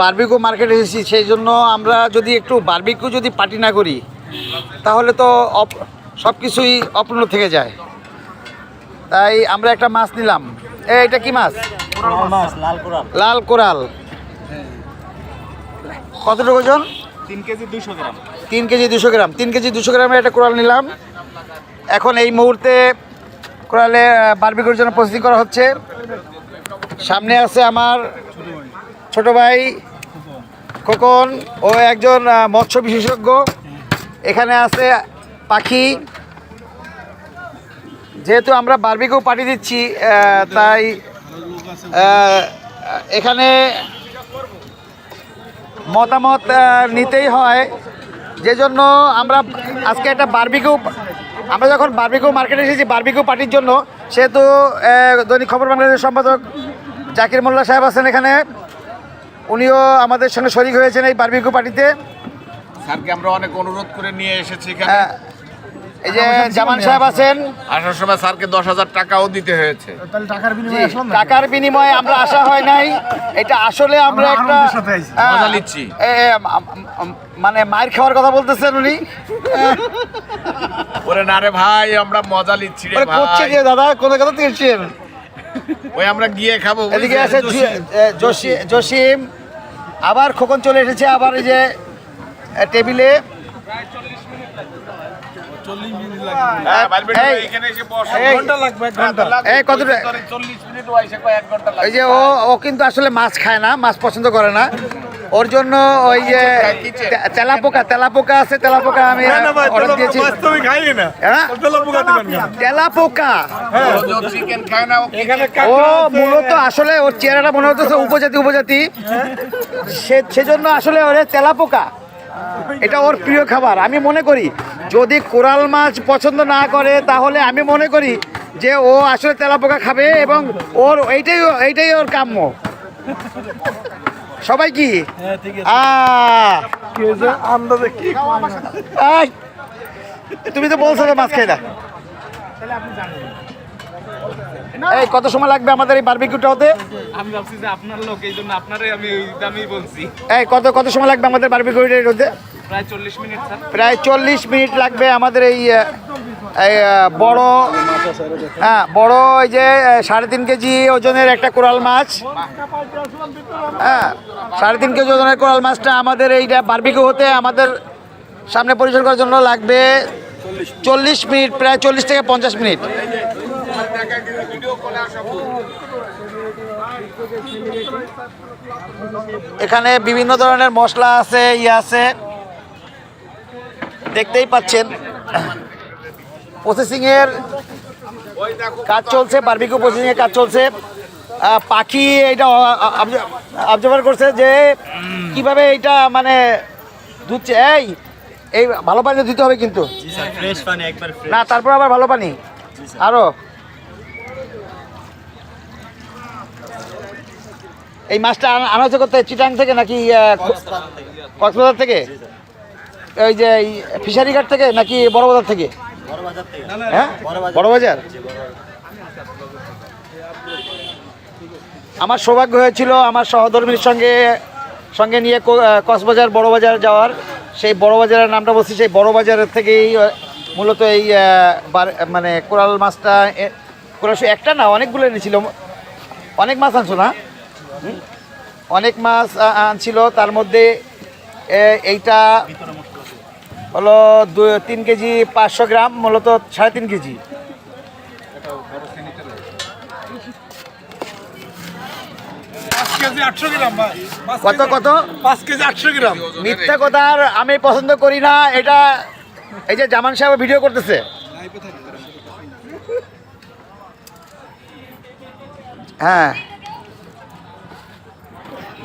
Barbecue market এসেছি সেই জন্য আমরা যদি একটু বার্বিকু যদি পার্টি না করি তাহলে তো সব কিছুই অপূর্ণ থেকে যায়। তাই আমরা একটা মাছ নিলাম। এ এটা কি মাছ? মাছ। লাল কোরাল। লাল কতটুকু ওজন? তিন কেজি দুশো গ্রাম। তিন কেজি দুশো গ্রাম। তিন কেজি দুশো গ্রামের একটা কোরাল নিলাম। এখন এই মুহূর্তে কোরালে বারবিকুর জন্য প্রস্তুতি করা হচ্ছে। সামনে আছে আমার ছোট ভাই। খোকন, ও একজন মৎস্য বিশেষজ্ঞ। এখানে আছে পাখি। যেহেতু আমরা বারবিকিউ পাঠিয়ে দিচ্ছি তাই এখানে মতামত নিতেই হয়। যে জন্য আমরা আজকে একটা বারবিকিউ আমরা যখন বারবিকিউ মার্কেটে এসেছি বারবিকিউ পার্টির জন্য, সেহেতু দৈনিক খবর বাংলাদেশের সম্পাদক জাকির মোল্লা সাহেব আছেন এখানে। উনিও আমাদের সঙ্গে শরিক হয়েছেন এই বারবিকিউ পার্টিতে স্যারকে আমরা অনেক অনুরোধ করে নিয়ে এসেছি এখানে। এই যে জামান সাহেব আছেন। আসার সময় স্যারকে দশ হাজার টাকাও দিতে হয়েছে। টাকার বিনিময়ে আমরা আসা হয় নাই। এটা আসলে আমরা একটা মজা নিচ্ছি। মানে মায়ের খাওয়ার কথা বলতেছেন উনি। ওরে না রে ভাই আমরা মজা নিচ্ছি রে ভাই। কি দাদা? কোন কথা দিয়েছেন ওই আমরা গিয়ে খাব এদিকে? আছে জসিম। আবার খোকন চলে এসেছে আবার এই যে টেবিলে। হ্যাঁ, এই, যে ও ও কিন্তু আসলে মাছ খায় না মাছ পছন্দ করে না। ওর জন্য ওই যে তেলাপোকা তেলাপোকা আছে তেলাপোকা আমি অর্ডার দিয়েছি। হ্যাঁ? তেলাপোকা চিকেন ও ও মূলত আসলে ওর চেহারাটা মনে হচ্ছে উপজাতি উপজাতি। সে সেজন্য আসলে ওরে তেলাপোকা। এটা ওর প্রিয় খাবার। আমি মনে করি যদি কোরাল মাছ পছন্দ না করে তাহলে আমি মনে করি যে ও আসলে তেলাপোকা খাবে এবং ওর এইটাই এইটাই ওর কাম্য। সবাই কি? আই, তুমি তো বলছো মাছ খাই না। এই কত সময় লাগবে আমাদের এই বারবিকিউটা হতে? আমি ভাবছি যে আপনার লোক এই জন্য আপনারে আমি ওই দামেই বলছি। এই কত কত সময় লাগবে আমাদের বারবিকিউটা হতে প্রায় চল্লিশ মিনিট স্যার। প্রায় চল্লিশ মিনিট লাগবে আমাদের এই এই বড় হ্যাঁ বড় ওই যে সাড়ে তিন কেজি ওজনের একটা কোরাল মাছ। হ্যাঁ সাড়ে তিন কেজি ওজনের কোরাল মাছটা আমাদের এইটা বারবিকিউ হতে আমাদের সামনে পরিচালনা করার জন্য লাগবে চল্লিশ মিনিট প্রায় চল্লিশ থেকে পঞ্চাশ মিনিট। এখানে বিভিন্ন ধরনের মশলা আছে ইয়ে আছে। দেখতেই পাচ্ছেন। প্রসেসিংয়ের কাজ চলছে বারবিকিউ প্রসেসিংয়ের কাজ চলছে। পাখি এটা অবজার্ভার করছে যে কীভাবে এটা মানে ধুচ্ছে। এই এই ভালো পানি দিতে হবে কিন্তু। না তারপর আবার ভালো পানি। আরও। এই মাছটা আনা- হচ্ছে কোথায়? চিটাং থেকে নাকি কক্সবাজার থেকে? ওই যে ফিশারি ঘাট থেকে নাকি বড় বাজার থেকে? হ্যাঁ? বড় বাজার? আমার সৌভাগ্য হয়েছিল আমার সহধর্মীর সঙ্গে সঙ্গে নিয়ে কক্সবাজার বড় বাজার যাওয়ার। সেই বড় বাজারের নামটা বলছি সেই বড় বাজারের থেকেই মূলত এই মানে কোরাল মাছটা কোরাল একটা না অনেকগুলো এনেছিল। অনেক মাছ আনছো না? অনেক মাছ আনছিল তার মধ্যে এইটা হলো দু তিন কেজি পাঁচশো গ্রাম মূলত সাড়ে তিন কেজি। কত কত? পাঁচ কেজি আটশো গ্রাম। মিথ্যা কথা আর আমি পছন্দ করি না এটা এই যে জামান সাহেব ভিডিও করতেছে। হ্যাঁ।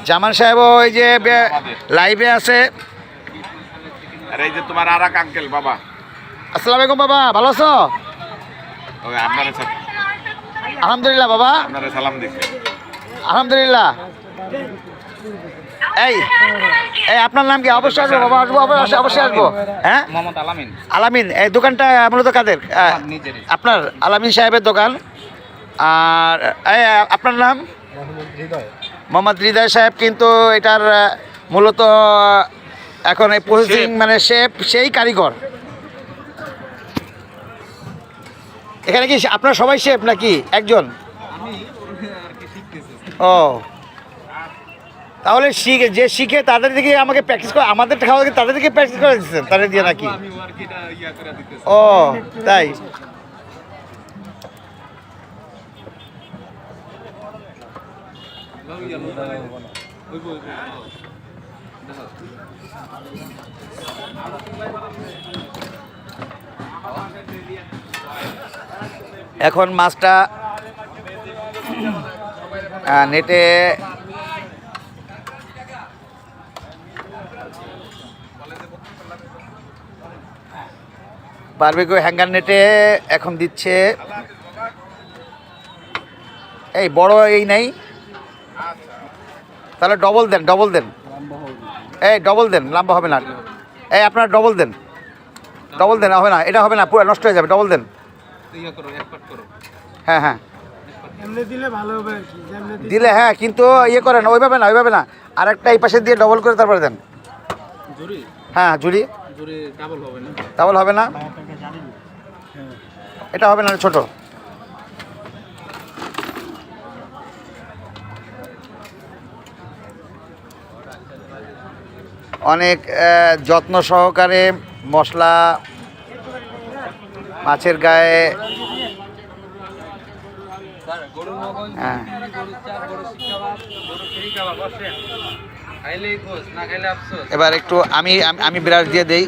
জামান সাহেব ওই যে লাইভে আছে। আর এই যে তোমার আর এক আঙ্কেল বাবা। আসসালামু আলাইকুম বাবা। ভালো আছো? আলহামদুলিল্লাহ বাবা। সালাম আলহামদুলিল্লাহ। এই এই আপনার নাম কি? অবশ্যই আসব বাবা। আসব অবশ্যই অবশ্যই আসব। হ্যাঁ? মোহাম্মদ আলামিন। আলামিন এই দোকানটা মূলত কাদের। আপনার আলামিন সাহেবের দোকান। আর এই, আপনার নাম? মোহাম্মদ হৃদয় সাহেব কিন্তু এটার মূলত এখন এই প্রসেসিং মানে শেপ সেই কারিগর। এখানে কি আপনার সবাই শেফ নাকি? একজন? ও। তাহলে শিখে যে শিখে তাদের দিকে আমাকে প্র্যাকটিস করে আমাদের খাওয়া তাদের দিকে প্র্যাকটিস করে দিচ্ছেন তাদের দিয়ে নাকি? ও তাই। এখন মাছটা নেটে বারবিকিউ হ্যাঙ্গার নেটে এখন দিচ্ছে। এই বড় এই নেই। তাহলে ডবল দেন ডবল দেন। এই ডবল দেন লম্বা হবে না। এই আপনার ডবল দেন। ডবল দেন হবে না এটা হবে না পুরো নষ্ট হয়ে যাবে ডবল দেন। হ্যাঁ হ্যাঁ। দিলে আর হ্যাঁ কিন্তু ইয়ে করেন ওইভাবে না ওইভাবে না। আরেকটা এই পাশে দিয়ে ডবল করে তারপরে দেন। হ্যাঁ ঝুড়ি ডাবল হবে না। ডাবল হবে না? এটা হবে না ছোট। অনেক যত্ন সহকারে মশলা মাছের গায়ে হ্যাঁ। এবার একটু আমি আমি- ব্রাশ দিয়ে দেই।